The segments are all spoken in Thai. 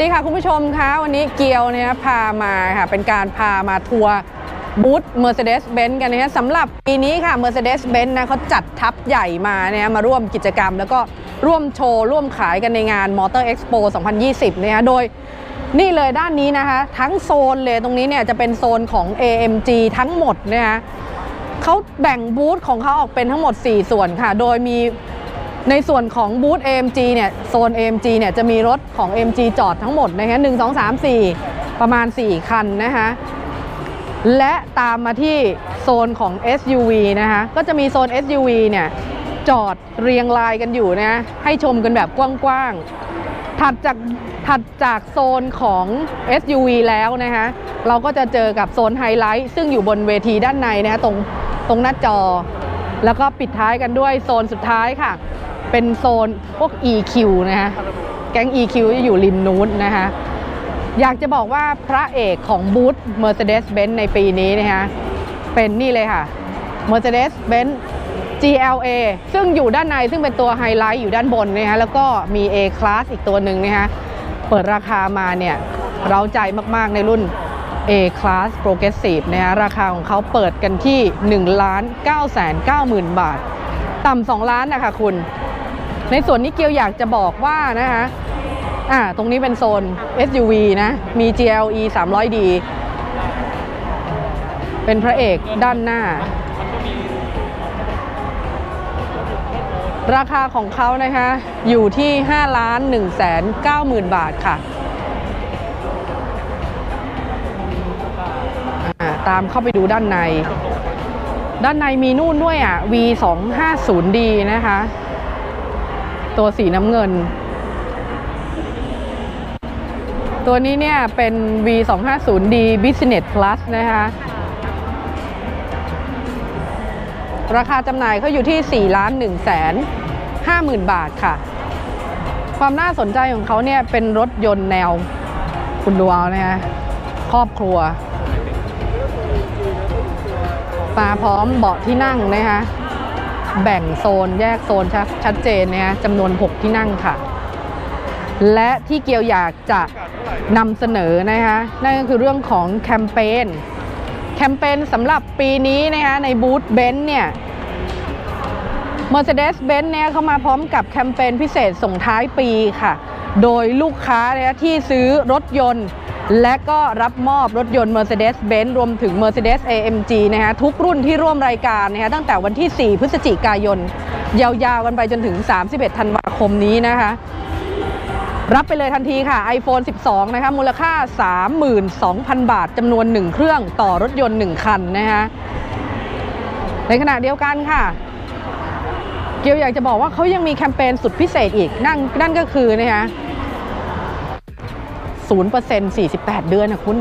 วัสดีค่ะคุณผู้ชมคะวันนี้เกียวเนี่ยพามาค่ะเป็นการพามาทัวร์บูธ Mercedes-Benz กันนะฮะสำหรับปีนี้ค่ะ Mercedes-Benz นะเขาจัดทัพใหญ่มาเนี่ยมาร่วมกิจกรรม แล้วก็ร่วมโชว์ ร่วมขายกันในงาน Motor Expo 2020เนี่ยโดยนี่เลยด้านนี้นะคะ ทั้งโซนเลยตรงนี้เนี่ยจะเป็นโซนของ AMG ทั้งหมดนะคะเขาแบ่งบูธของเขาออกเป็นทั้งหมด 4 ส่วนค่ะ โดยมี ในส่วนของบูธ AMG เนี่ยโซน AMG เนี่ยจะมีรถของ AMG จอดทั้งหมดนะคะ1 2 3 4ประมาณ 4 คันนะคะและตามมาที่โซนของ SUV นะคะก็จะมีโซน SUV เนี่ยจอดเรียงรายกันอยู่นะให้ชมกันแบบกว้างๆ ถัดจากถัดจากโซนของ SUV แล้วนะคะเราก็จะเจอกับโซนไฮไลท์ซึ่งอยู่บนเวทีด้านในนะคะตรงตรงหน้าจอ แล้วก็ปิดท้ายกันด้วยโซนสุดท้ายค่ะ เป็นโซนพวก EQ นะคะแก๊ง EQ จะอยู่ริมนู้นนะคะอยากจะบอกว่าพระเอกของบูธ Mercedes-Benz ในปีนี้นะคะเป็นนี่เลยค่ะ Mercedes-Benz GLA ซึ่งอยู่ด้านในซึ่งเป็นตัวไฮไลท์อยู่ด้านบนนะคะแล้วก็มี A Class อีกตัวหนึ่งนะคะเปิดราคามาเนี่ยเราใจมากๆในรุ่น A Class Progressive นะคะราคาของเขาเปิดกันที่1ล้าน9 9 0 0 0 0 บาท ต่ำ2ล้านนะคะคุณ ในส่วนนี้เกียวอยากจะบอกว่านะคะอ่าตรงนี้เป็นโซน SUV นะ มี GLE 300D เป็นพระเอกด้านหน้า ราคาของเขานะคะ อยู่ที่5ล้าน1แสน9หมื่นบาทค่ะ ตามเข้าไปดูด้านใน ด้านในมีนู่นด้วยอะ V250D นะคะ ตัวสีน้ำเงิน ตัวนี้เนี่ยเป็น V250D Business Plus นะคะราคาจำหน่ายเขาอยู่ที่4ล้าน1แสน5หมื่นบาทค่ะ ความน่าสนใจของเขาเนี่ยเป็นรถยนต์แนว คุณดูเอานะคะครอบครัวมาพร้อมเบาะที่นั่งนะคะ แบ่งโซนแยกโซนชัดเจนนะคะจำนวน 6 ที่นั่งค่ะ และที่เกียวอยากจะนำเสนอนะคะนั่นก็คือเรื่องของแคมเปญแคมเปญสำหรับปีนี้นะคะในบูธเบนซ์เนี่ย Mercedes-Benz เนี่ยเข้ามาพร้อมกับแคมเปญพิเศษส่งท้ายปีค่ะ โดยลูกค้าเนี่ยที่ซื้อรถยนต์ และก็รับมอบรถยนต์ Mercedes-Benz รวมถึง Mercedes AMG นะคะทุกรุ่นที่ร่วมรายการนะคะตั้งแต่วันที่ 4 พฤศจิกายน ยาวๆ กันไปจนถึง 31 ธันวาคมนี้นะคะรับไปเลยทันทีค่ะ iPhone 12 นะคะมูลค่า 32,000 บาทจำนวน 1 เครื่องต่อรถยนต์ 1 คันนะคะในขณะเดียวกันค่ะ เกียวอยากจะบอกว่าเขายังมีแคมเปญสุดพิเศษอีกนั่นนั่นก็คือนะคะ 0% 48 เดือนนะคุณ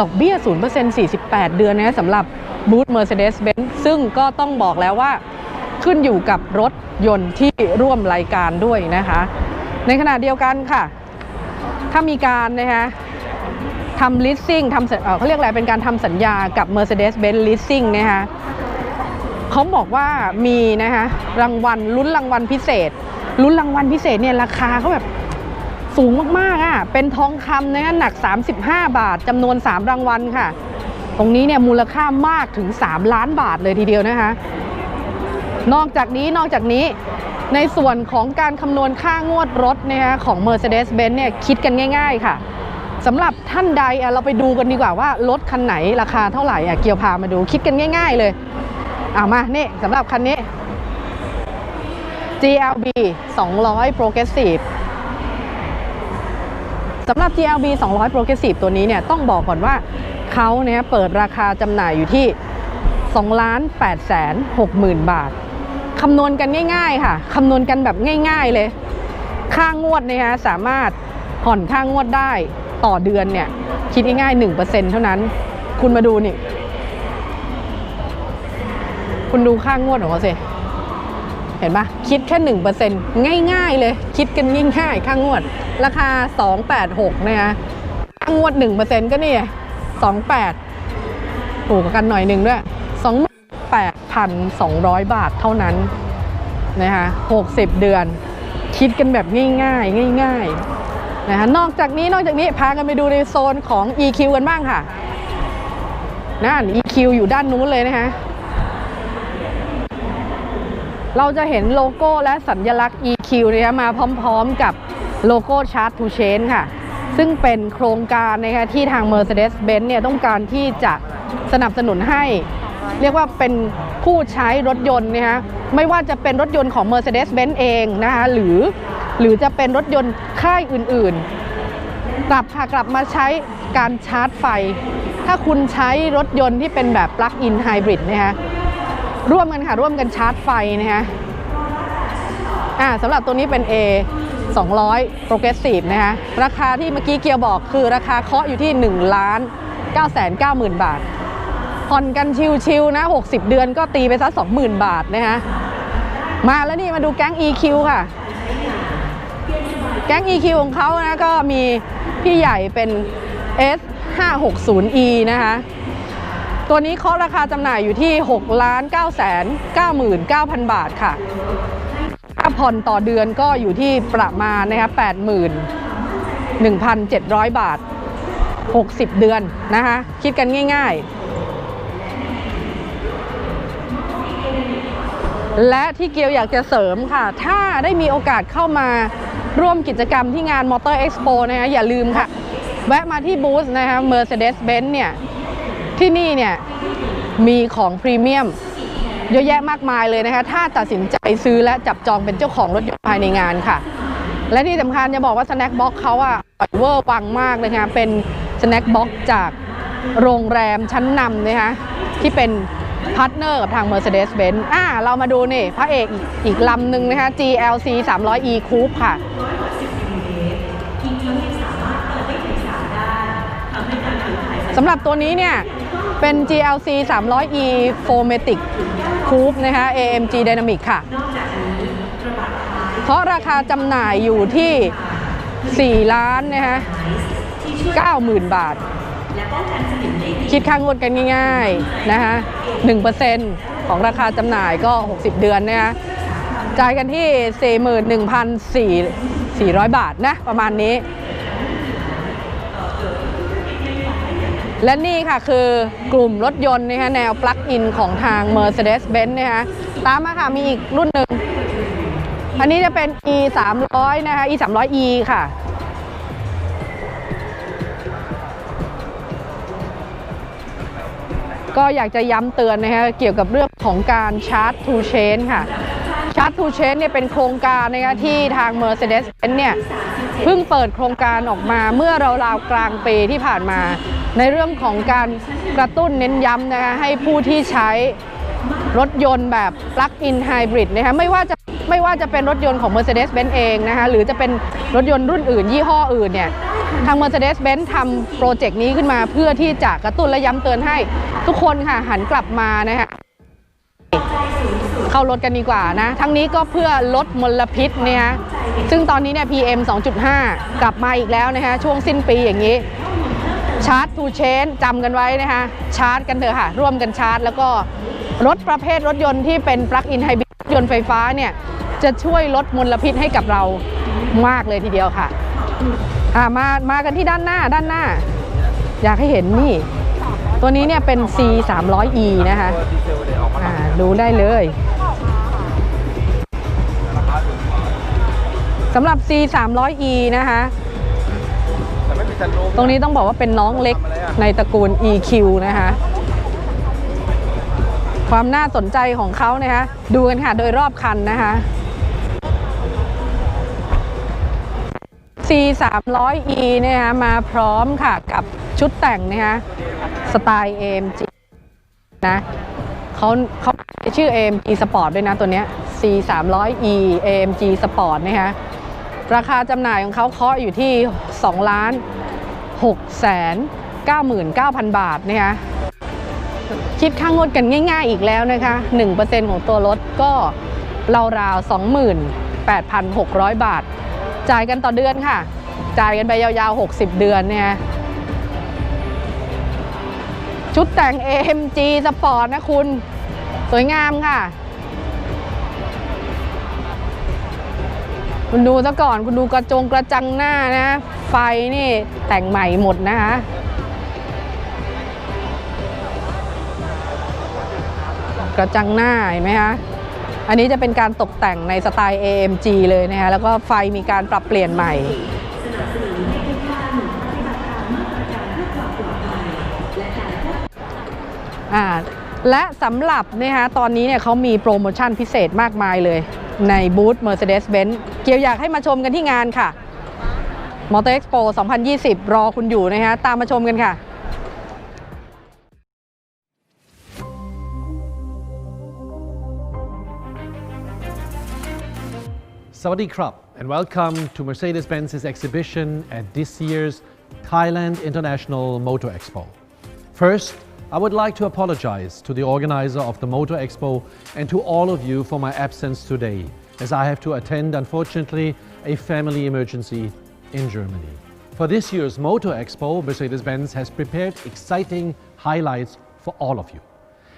ดอกเบี้ย 0% 48 เดือนนะสำหรับบูธ Mercedes-Benz ซึ่งก็ต้องบอกแล้วว่าขึ้นอยู่กับรถยนต์ที่ร่วมรายการด้วยนะคะ ในขณะเดียวกันค่ะ ถ้ามีการนะคะทำ leasing ทำเเขาเรียกอะไรเป็นการทำสัญญากับ Mercedes-Benz Leasing นะคะเขาบอกว่ามีนะคะรางวัลลุ้นรางวัลพิเศษลุ้นรางวัลพิเศษเนี่ยราคาเขาแบบ สูงมากๆอะเป็นทองคำนะคะหนัก 35 บาทจำนวน 3 รางวัลค่ะ ตรงนี้เนี่ยมูลค่ามากถึง 3 ล้านบาทเลยทีเดียวนะคะ นอกจากนี้นอกจากนี้ในส่วนของการคำนวณค่างวดรถนะคะของ Mercedes-Benz เนี่ยคิดกันง่าย ๆ ค่ะสำหรับท่านใดเราไปดูกันดีกว่าว่ารถคันไหนราคาเท่าไหร่อะเกี่ยวพามาดูคิดกันง่าย ๆ เลยเอามานี่สำหรับคันนี้ GLB 200 Progressive สำหรับ GLB 200 Progressive ตัวนี้เนี่ยต้องบอกก่อนว่าเขาเนี่ยเปิดราคาจำหน่ายอยู่ที่ 2 ล้าน8แสน6หมื่นบาท คำนวณกันง่ายๆค่ะ คำนวณกันแบบง่ายๆเลย ค่างวดเนี่ยฮะสามารถผ่อนค่างวดได้ต่อเดือนเนี่ย คิดง่ายๆ 1%เท่านั้น คุณมาดูนี่ คุณดูค่างวดของเขาสิ เห็นปะคิดแค่หนึ่งเปอร์เซ็นต์ง่ายๆเลย คิดกันง่ายๆ ค่างวด ราคา 286นะคะงวด1เปอร์เซ็นต์ก็นี่ 28 ถูกกันหน่อยหนึ่งด้วย 28,200 บาทเท่านั้นนะคะ60 เดือน คิดกันแบบง่ายๆ ง่ายๆนะคะนอกจากนี้นอกจากนี้พากันไปดูในโซนของ EQ กันบ้างค่ะนั่น EQ อยู่ด้านนู้นเลยนะคะเราจะเห็นโลโก้และสัญลักษณ์ EQ นะคะมาพร้อมๆกับ โลโก้ Chart to Change ค่ะ ซึ่งเป็นโครงการนะคะที่ทาง Mercedes-Benz เนี่ยต้องการที่จะสนับสนุนให้ เรียกว่าเป็นผู้ใช้รถยนต์นะคะไม่ว่าจะเป็นรถยนต์ของ Mercedes-Benz เองนะคะหรือหรือจะเป็นรถยนต์ค่ายอื่นๆ กลับค่ะกลับมาใช้การชาร์จไฟ ถ้าคุณใช้รถยนต์ที่เป็นแบบ plug-in hybrid นะคะร่วมกันค่ะร่วมกันชาร์จไฟนะคะอ่าสำหรับตัวนี้เป็น A 200 progressive นะคะราคาที่เมื่อกี้เกียวบอกคือราคาเคาะอยู่ที่ 1 ล้าน 9 9 0 0 0 0 บาท ผ่อนกันชิวๆนะ 60 เดือนก็ตีไปสัก20,000 บาทนะคะมาแล้วนี่มาดูแก๊ง EQ ค่ะ แก๊ง EQ ของเขานะก็มีพี่ใหญ่เป็น S 5 6 0 E นะคะตัวนี้เคาะราคาจำหน่ายอยู่ที่6ล้าน9 9 9 9 0 0 บาทค่ะ ผ่อนต่อเดือนก็อยู่ที่ประมาณนะคะ81,700บาท60เดือนนะคะคิดกันง่าย ๆ และที่เกียวอยากจะเสริมค่ะ ถ้าได้มีโอกาสเข้ามาร่วมกิจกรรมที่งาน Motor Expo นะคะอย่าลืมค่ะ แวะมาที่บูธนะคะ Mercedes-Benz เนี่ย ที่นี่เนี่ย มีของพรีเมียม เยอะแยะมากมายเลยนะคะ ถ้าตัดสินใจซื้อและจับจองเป็นเจ้าของรถยนต์ภายในงานค่ะ และที่สำคัญจะบอกว่าสแน็คบ็อกเขาอะเวอร์วังมากเลยค่ะเป็นสแน็คบ็อกจากโรงแรมชั้นนำนะคะที่เป็นพาร์ทเนอร์กับทาง Mercedes-Benz อ่า เรามาดูนี่พระเอกอีกอีกลำหนึ่งนะคะ GLC 300E Coupe ค่ะสำหรับตัวนี้เนี่ย เป็น GLC 300E 4matic Coupe นะคะ AMG Dynamic ค่ะ เพราะราคาจำหน่ายอยู่ที่ 4 ล้านนะคะ90,000 บาท คิดค่างวดกันง่ายๆนะคะ1%ของราคาจำหน่ายก็ 60 เดือนนะคะจ่ายกันที่ 41,400 บาทนะ ประมาณนี้ และนี่ค่ะคือกลุ่มรถยนต์นะคะแนวปลั๊กอินของทาง Mercedes-Benz นะคะตามมาค่ะมีอีกรุ่นหนึ่ง อันนี้จะเป็น e 3 0 0นะคะ e 3 0 0 e ค่ะ ก็อยากจะย้ำเตือนนะคะเกี่ยวกับเรื่องของการชาร์จ to chain ค่ะชาร์จ to chain เนี่ยเป็นโครงการนะคะที่ทาง Mercedes-Benz เนี่ยเพิ่งเปิดโครงการออกมาเมื่อราวๆกลางปีที่ผ่านมา ในเรื่องของการกระตุ้นเน้นย้ำนะคะให้ผู้ที่ใช้รถยนต์แบบ plug-in hybrid นะคะไม่ว่าจะไม่ว่าจะเป็นรถยนต์ของ Mercedes-Benz เองนะคะหรือจะเป็นรถยนต์รุ่นอื่น ยี่ห้ออื่นเนี่ยทาง Mercedes-Benz ทำโปรเจกต์นี้ขึ้นมาเพื่อที่จะกระตุ้นและย้ำเตือนให้ทุกคนค่ะหันกลับมานะคะเข้ารถกันดีกว่านะ ทั้งนี้ก็เพื่อลดมลพิษเนี่ยซึ่งตอนนี้เนี่ย PM 2.5 กลับมาอีกแล้วนะคะช่วงสิ้นปีอย่างนี้ ชาร์จทูเชนจำกันไว้นะคะชาร์จกันเถอะค่ะ ร่วมกันชาร์จ แล้วก็รถประเภทรถยนต์ที่เป็นปลั๊กอินไฮบริดยนต์ไฟฟ้าเนี่ย จะช่วยลดมลพิษให้กับเรามากเลยทีเดียวค่ะอ่ามามากันที่ด้านหน้าด้านหน้า อยากให้เห็นนี่ ตัวนี้เนี่ยเป็น C 3 0 0 E นะคะอ่าดูได้เลยสำหรับ C 3 0 0 E นะคะ ต่ไม่มีสันลูปตรงนี้ต้องบอกว่าเป็นน้องเล็กในตระกูล EQ นะคะความน่าสนใจของเขานะคะดูกันค่ะ โดยรอบคันนะคะ C 3 0 0 E นะคะมาพร้อมค่ะกับชุดแต่งนะคะสไตล์ AMG นะเขาเขาชื่อ AMG Sport ด้วยนะตัวเนี้ย C 3 0 0 E AMG Sport นะคะราคาจำหน่ายของเขาเคาะอยู่ที่ 2 ล้าน 6แสน99,000 บาทนะคะคิดค่างวดกันง่ายๆอีกแล้วนะคะ 1%ของตัวรถก็ราวๆ28,600 บาท จ่ายกันต่อเดือนค่ะ จ่ายกันไปยาวๆ 60 เดือนเนี่ยชุดแต่ง AMG Sport นะคุณ สวยงามค่ะ คุณดูซะก่อนคุณดูกระจงกระจังหน้านะ ไฟนี่แต่งใหม่หมดนะคะกระจังหน้าเห็นไหมคะอันนี้จะเป็นการตกแต่งในสไตล์ AMG เลยนะคะแล้วก็ไฟมีการปรับเปลี่ยนใหม่และสำหรับนะคะตอนนี้เนี่ยเขามีโปรโมชั่นพิเศษมากมายเลย ในบูธ Mercedes-Benz เกียวอยากให้มาชมกันที่งานค่ะ Motor Expo 2020 รอคุณอยู่นะคะตามมาชมกันค่ะ Sawadee krap and welcome to Mercedes-Benz's exhibition at this year's Thailand International Motor Expo. First, I would like to apologize to the organizer of the Motor Expo and to all of you for my absence today, as I have to attend, unfortunately, a family emergency in Germany. For this year's Motor Expo, Mercedes-Benz has prepared exciting highlights for all of you.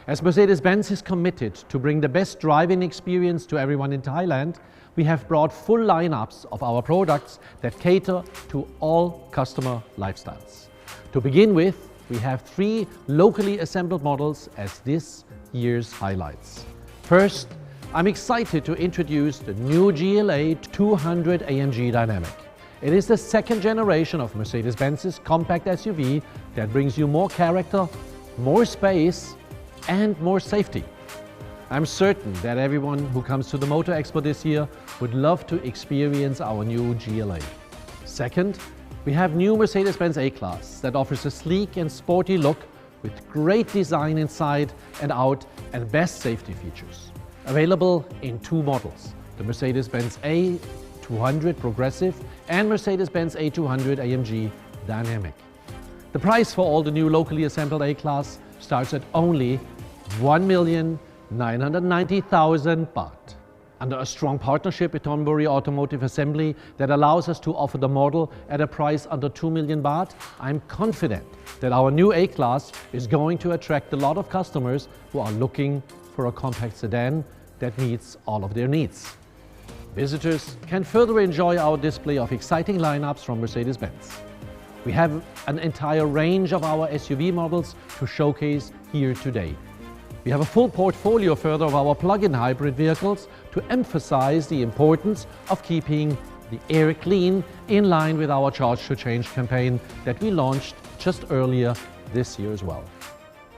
As Mercedes Benz is committed to bring the best driving experience to everyone in Thailand, we have brought full lineups of our products that cater to all customer lifestyles. To begin with, we have three locally assembled models as this year's highlights. First, I'm excited to introduce the new GLA 200 AMG Dynamic. It is the second generation of Mercedes Benz's compact SUV that brings you more character, more space, and more safety. I'm certain that everyone who comes to the Motor Expo this year would love to experience our new GLA. Second, we have new Mercedes-Benz A-Class that offers a sleek and sporty look with great design inside and out and best safety features. Available in two models, the Mercedes-Benz A200 Progressive and Mercedes-Benz A200 AMG Dynamic. The price for all the new locally assembled A-Class starts at only 1,990,000 baht. Under a strong partnership with Thornbury Automotive Assembly that allows us to offer the model at a price under 2 million baht, I'm confident that our new A-Class is going to attract a lot of customers who are looking for a compact sedan that meets all of their needs. Visitors can further enjoy our display of exciting lineups from Mercedes-Benz. We have an entire range of our SUV models to showcase here today. We have a full portfolio further of our plug-in hybrid vehicles to emphasize the importance of keeping the air clean in line with our Charge to Change campaign that we launched just earlier this year as well.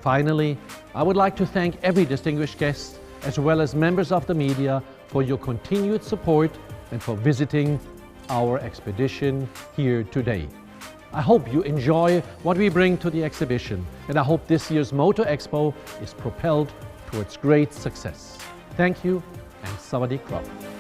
Finally, I would like to thank every distinguished guest as well as members of the media for your continued support and for visiting our expedition here today. I hope you enjoy what we bring to the exhibition, and I hope this year's Motor Expo is propelled towards great success. Thank you and Sawadee.